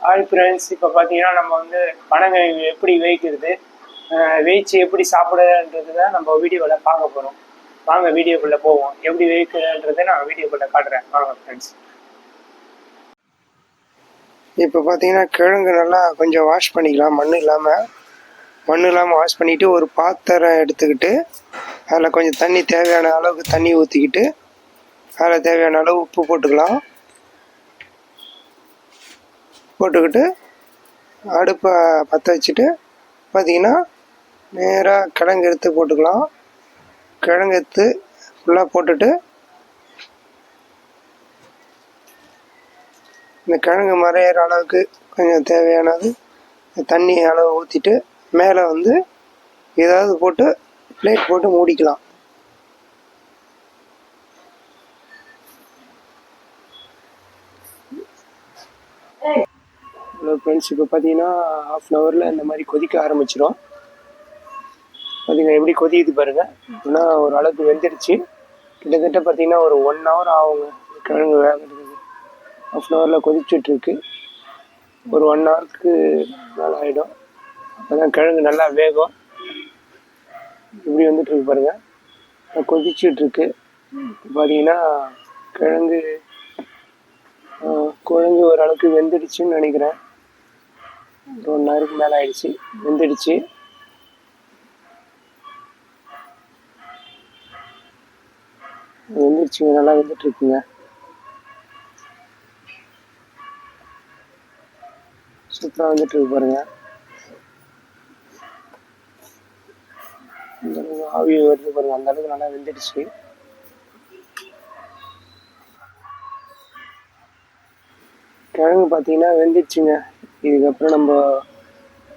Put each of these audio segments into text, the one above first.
All friends இப்போ பார்த்தீங்கன்னா நம்ம வந்து பணங்கள் எப்படி வேய்க்கிறது வேய்ச்சி எப்படி சாப்பிடுறதுன்றது தான் நம்ம வீடியோவில் பார்க்க போகிறோம் வாங்க வீடியோக்குள்ளே போவோம். எப்படி வேவிக்கிறதுன்றதை நான் வீடியோக்குள்ளே காட்டுறேன். வாங்க ஃப்ரெண்ட்ஸ் இப்போ பார்த்தீங்கன்னா கிழங்கு நல்லா கொஞ்சம் வாஷ் பண்ணிக்கலாம். மண் இல்லாமல் மண் இல்லாமல் வாஷ் பண்ணிவிட்டு ஒரு பாத்திரம் எடுத்துக்கிட்டு அதில் கொஞ்சம் தண்ணி தேவையான அளவுக்கு தண்ணி ஊற்றிக்கிட்டு அதில் தேவையான அளவு உப்பு போட்டுக்கலாம். போட்டுக்கிட்டு அடுப்பை பற்ற வச்சுட்டு பார்த்தீங்கன்னா நேராக கிழங்கு எடுத்து போட்டுக்கலாம். கிழங்கு எடுத்து ஃபுல்லாக போட்டுட்டு இந்த கிழங்கு மறையிற அளவுக்கு கொஞ்சம் தேவையானது தண்ணி அளவு ஊற்றிட்டு மேலே வந்து ஏதாவது போட்டு பிளேட் போட்டு மூடிக்கலாம். ஹலோ ஃப்ரெண்ட்ஸ் இப்போ பார்த்தீங்கன்னா ஹாஃப் அன் ஹவரில் இந்த மாதிரி கொதிக்க ஆரம்பிச்சிடும் பார்த்தீங்கன்னா எப்படி கொதிக்குது பாருங்க. ஆனால் ஒரு அளவுக்கு வெந்துடுச்சு. கிட்டத்தட்ட பார்த்தீங்கன்னா ஒரு ஒன் ஹவர் ஆகுங்க. கிழங்கு வேகிறதுக்கு. ஹாஃப் அன் ஹவரில் கொதிச்சுட்ருக்கு. ஒரு ஒன் ஹவருக்கு மேலே ஆகிடும் அப்போ தான் கிழங்கு நல்லா வேகும். இப்படி வந்துட்டுருக்கு பாருங்கள் கொதிச்சுட்ருக்கு. பார்த்தீங்கன்னா கிழங்கு குழங்கு ஓரளவுக்கு வெந்துடுச்சுன்னு நினைக்கிறேன். ஒரு ஒன் ஹவருக்கு மேலே ஆயிடுச்சு வெந்துடுச்சு. வெந்துடுச்சுங்க நல்லா வெந்துட்டுருக்குங்க. சூப்பராக வந்துட்டு இருக்கு பாருங்க. இந்த ஆவி வருது பாருங்க அந்த அளவுக்கு நல்லா வெந்துடுச்சு. கிழங்கு பார்த்தீங்கன்னா வெந்துடுச்சுங்க. இதுக்கப்புறம் நம்ம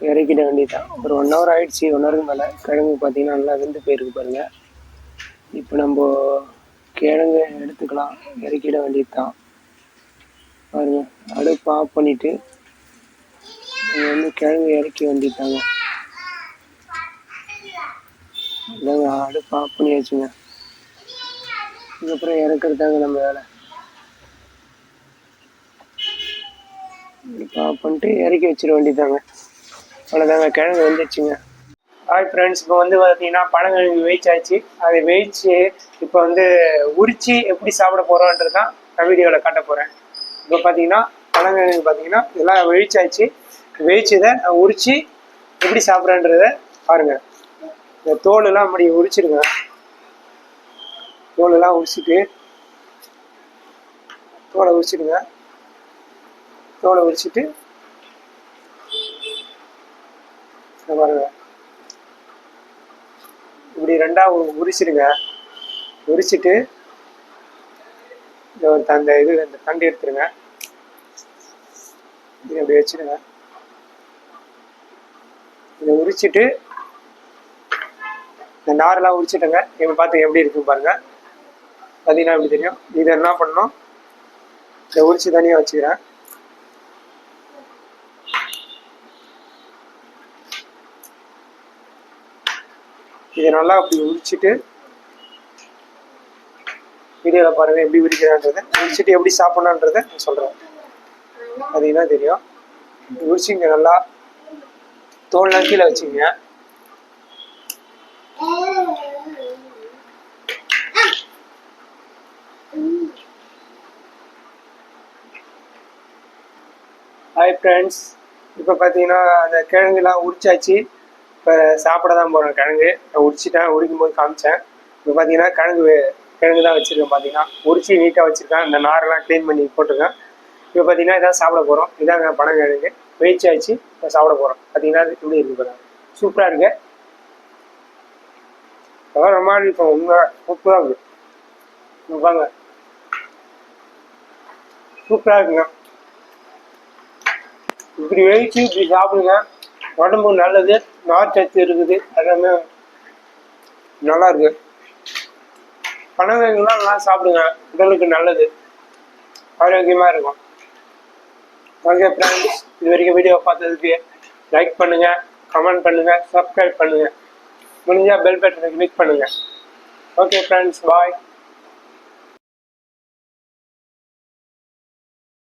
இறக்கிட வேண்டியதுதான் ஒரு ஒன் ஹவர் ஆயிடுச்சு. ஒன் ஹவருக்கு மேலே. கிழங்கு பார்த்தீங்கன்னா நல்லா வெந்து போயிருக்கு பாருங்கள் இப்போ நம்ம கிழங்கு எடுத்துக்கலாம். இறக்கிட வேண்டியது தான். பாருங்கள் அடுப்பு ஆஃப் பண்ணிவிட்டு நீங்கள் வந்து கிழங்கு இறக்கி வேண்டிட்டாங்க இல்லைங்க அடுப்பு ஆஃப் பண்ணி வச்சுங்க இதுக்கப்புறம் இறக்குறதாங்க நம்ம வேலை. அடுப்பு பண்ணிட்டு இறக்கி வச்சிட வேண்டியதாங்க அவ்வளோதாங்க கிழங்கு வந்துடுச்சுங்க ஹாய் ஃப்ரெண்ட்ஸ் இப்போ வந்து பார்த்தீங்கன்னா பழங்கிழங்கு வேவிச்சாச்சு அதை வெயிச்சு இப்போ வந்து உரிச்சு எப்படி சாப்பிட போகிறோன்றது தான் நான் வீடியோவில் காட்ட போகிறேன் இப்போ பார்த்தீங்கன்னா பழங்கிழங்கு பார்த்தீங்கன்னா இதெல்லாம் வேவிச்சாச்சு வெயிச்சதை நான் உரிச்சு எப்படி சாப்பிட்றேன்றத பாருங்க. இந்த தோலெல்லாம் அப்படி உரிச்சிடுங்க தோலெல்லாம் உரிச்சிட்டு தோலை உரிச்சிடுங்க தோலை உரிச்சிட்டு பாருங்க. இப்படி ரெண்டாக உரிச்சிடுங்க உரிச்சிட்டு இந்த அந்த இது அந்த தண்டு எடுத்துருங்க. இது அப்படி வச்சிடுங்க இதை உரிச்சிட்டு இந்த நாரெல்லாம் உரிச்சிட்டுங்க. இப்போ பார்த்து எப்படி இருக்கு பாருங்க. பார்த்தீங்கன்னா எப்படி தெரியும்? இதை என்ன பண்ணணும்? இதை உரிச்சு தனியாக வச்சுக்கிறேன். இதை நல்லா அப்படி உரிச்சிட்டு வீடியோவில் பாருங்கள் எப்படி உரிக்கிறான்றதை. உரிச்சிட்டு எப்படி சாப்பிடணுன்றதை நான் சொல்கிறேன் பார்த்தீங்கன்னா தெரியும். உரிச்சிங்க நல்லா தோல்லாம் கீழே வச்சுங்க. ஹாய் ஃப்ரெண்ட்ஸ் இப்போ பார்த்தீங்கன்னா அந்த கிழங்குலாம் உரிச்சாச்சு. இப்போ சாப்பிட தான் போகிறேன் கிழங்கு நான் உரிச்சிட்டேன். உரிக்கும் போது காமிச்சேன். இப்போ பார்த்தீங்கன்னா கிழங்கு கிழங்கு தான் வச்சுருக்கேன் பார்த்தீங்கன்னா உரிச்சி நீட்டாக வச்சுருக்கேன். இந்த நாரெல்லாம் க்ளீன் பண்ணி போட்டிருக்கேன். இப்போ பார்த்தீங்கன்னா இதான் சாப்பிட போகிறோம் இதாங்க பனங்கிழங்கு ஆச்சு இப்போ சாப்பிட போகிறோம் பார்த்தீங்கன்னா இது எப்படி இருக்கு பாருங்க. சூப்பராக இருக்கு. அதான் மாதிரி இப்போ உண்மை சூப்பராக இருக்கு. பாருங்க. சூப்பராக இருக்குங்க. இப்படி வெயிச்சு இப்படி சாப்பிடுங்க. உடம்புக்கு நல்லது நார்ச்சத்து சத்து இருக்குது. எல்லாமே நல்லா இருக்கு பனங்கிழங்குலாம் நல்லா சாப்பிடுங்க. உடலுக்கு நல்லது. ஆரோக்கியமாக இருக்கும். ஓகே ஃப்ரெண்ட்ஸ் இது வரைக்கும் வீடியோ பார்த்ததுக்கு லைக் பண்ணுங்கள் கமெண்ட் பண்ணுங்கள் சப்ஸ்கிரைப் பண்ணுங்கள் முடிஞ்சால் பெல் பட்டனை கிளிக் பண்ணுங்கள் ஓகே ஃப்ரெண்ட்ஸ் பாய்